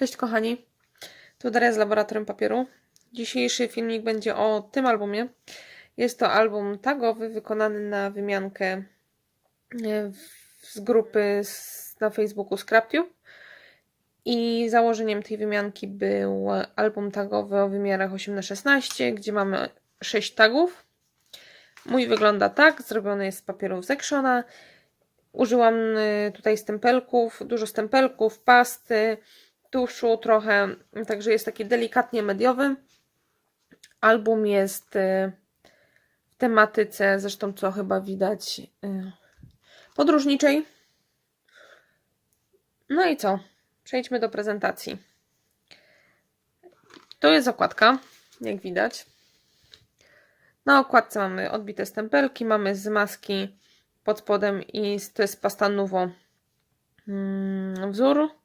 Cześć kochani, tu Daria z Laboratorium Papieru. Dzisiejszy filmik będzie o tym albumie. Jest to album tagowy wykonany na wymiankę e, z grupy na Facebooku ScrapTube. I założeniem tej wymianki był album tagowy o wymiarach 8 na 16 gdzie mamy 6 tagów. Mój wygląda tak, zrobiony jest z papieru z. Użyłam y, tutaj stempelków, dużo stempelków, pasty, tuszu trochę, także jest taki delikatnie mediowy. Album jest y, w tematyce, zresztą co chyba widać, y, podróżniczej. No i co? Przejdźmy do prezentacji. To jest okładka, jak widać. Na okładce mamy odbite stempelki, mamy z maski pod spodem i to jest pasta Nuvo mm, wzór.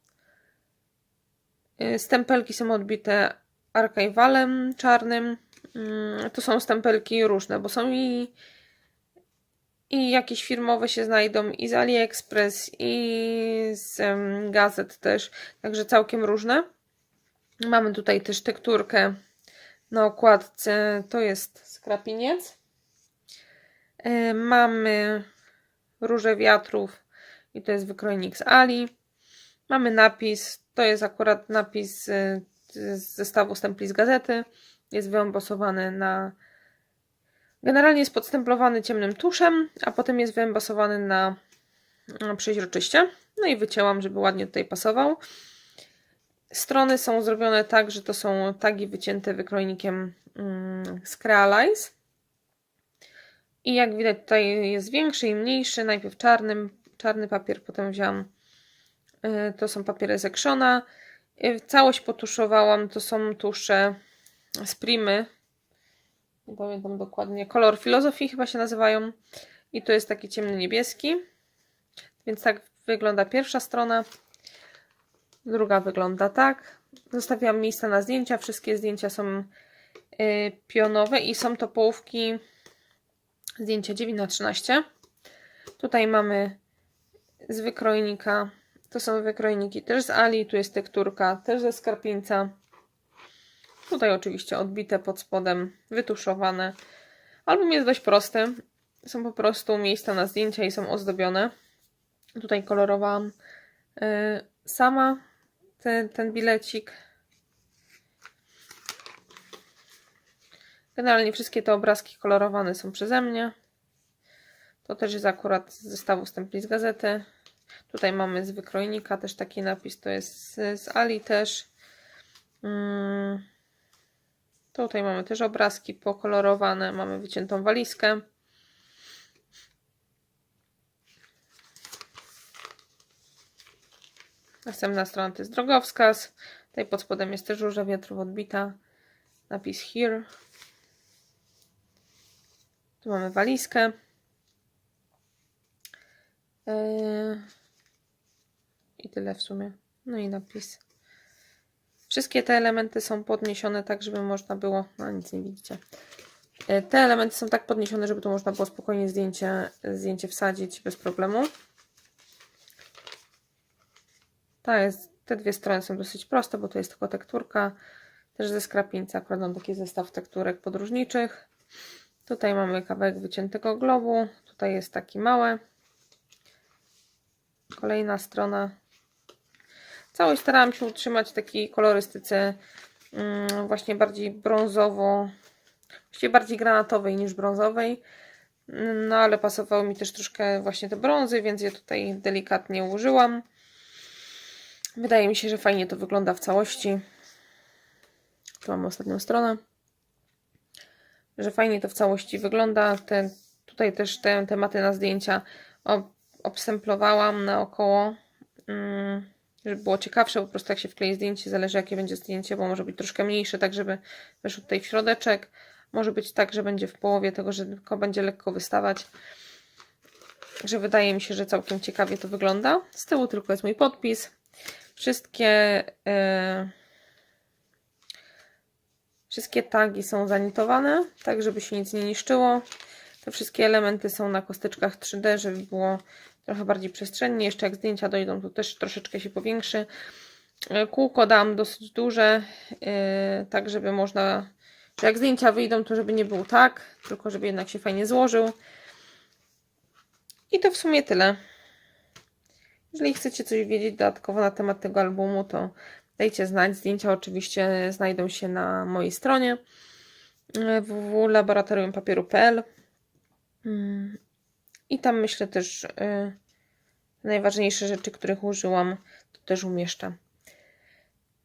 Y, Stempelki są odbite archiwalem czarnym. Mm, To są stempelki różne, bo są i, i jakieś firmowe się znajdą, i z AliExpress, i z gazet też, także całkiem różne. Mamy tutaj też tekturkę na okładce, to jest skrapiniec. Y, Mamy Róże Wiatrów i to jest wykrojnik z Ali. Mamy napis, to jest akurat napis y, z zestawu stempli z gazety. Jest wyembosowany na. Generalnie jest podstemplowany ciemnym tuszem, a potem jest wyembosowany na, na przeźroczyście. No i wycięłam, żeby ładnie tutaj pasował. Strony są zrobione tak, że to są tagi wycięte wykrojnikiem mm, z Crealize. I jak widać tutaj jest większy i mniejszy. Najpierw czarnym, czarny papier, potem wziąłam to są papiery z. Y, Całość potuszowałam, to są tusze z Primy. Nie pamiętam dokładnie. Kolor filozofii chyba się nazywają. I to jest taki ciemny niebieski. Więc tak wygląda pierwsza strona. Druga wygląda tak. Zostawiłam miejsca na zdjęcia. Wszystkie zdjęcia są y, pionowe i są to połówki zdjęcia 9 na 13 Tutaj mamy z wykrojnika. To są wykrojniki też z Ali. Tu jest tekturka też ze skarpińca. Tutaj oczywiście odbite pod spodem, wytuszowane. Album jest dość prosty. Są po prostu miejsca na zdjęcia i są ozdobione. Tutaj kolorowałam y, sama ten, ten bilecik. Generalnie wszystkie te obrazki kolorowane są przeze mnie. To też jest akurat z zestawu z gazety. Tutaj mamy z wykrojnika też taki napis, to jest z, z Ali też. Mm. Tutaj mamy też obrazki pokolorowane, mamy wyciętą walizkę. Następna strona to jest drogowskaz. Tutaj pod spodem jest też róża wiatrów odbita. Napis here. Tu mamy walizkę. Yy, tyle w sumie. No i napis. Wszystkie te elementy są podniesione tak, żeby można było. No nic nie widzicie. Yy, Te elementy są tak podniesione, żeby tu można było spokojnie zdjęcie, zdjęcie wsadzić bez problemu. Ta jest, te dwie strony są dosyć proste, bo to jest tylko tekturka. Też ze skrapieńca akurat mam taki zestaw tekturek podróżniczych. Tutaj mamy kawałek wyciętego globu. Tutaj jest taki mały. Kolejna strona. Całość starałam się utrzymać w takiej kolorystyce mm, właśnie bardziej brązowo, właściwie bardziej granatowej niż brązowej. Mm, No ale pasowały mi też troszkę właśnie te brązy, więc je tutaj delikatnie użyłam. Wydaje mi się, że fajnie to wygląda w całości. Tu mamy ostatnią stronę. Że fajnie to w całości wygląda. Te, tutaj też te tematy na zdjęcia ob, obsemplowałam naokoło, mm, żeby było ciekawsze. Po prostu jak się wklei zdjęcie, zależy jakie będzie zdjęcie, bo może być troszkę mniejsze, tak żeby weszło tutaj w środeczek. Może być tak, że będzie w połowie tego, że tylko będzie lekko wystawać. Że wydaje mi się, że całkiem ciekawie to wygląda. Z tyłu tylko jest mój podpis. Wszystkie yy, wszystkie tagi są zanitowane, tak żeby się nic nie niszczyło. Te wszystkie elementy są na kosteczkach 3D, żeby było trochę bardziej przestrzennie. Jeszcze jak zdjęcia dojdą, to też troszeczkę się powiększy. E, Kółko dam dosyć duże, e, tak żeby można, że jak zdjęcia wyjdą, to żeby nie był tak, tylko żeby jednak się fajnie złożył. I to w sumie tyle. Jeżeli chcecie coś wiedzieć dodatkowo na temat tego albumu, to dajcie znać. Zdjęcia oczywiście znajdą się na mojej stronie e, www.laboratoriumpapieru.pl Mm, I tam myślę też y, najważniejsze rzeczy, których użyłam, to też umieszczę.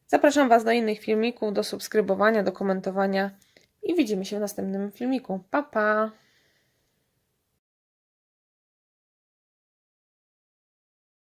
Zapraszam Was do innych filmików, do subskrybowania, do komentowania i widzimy się w następnym filmiku. Pa, pa!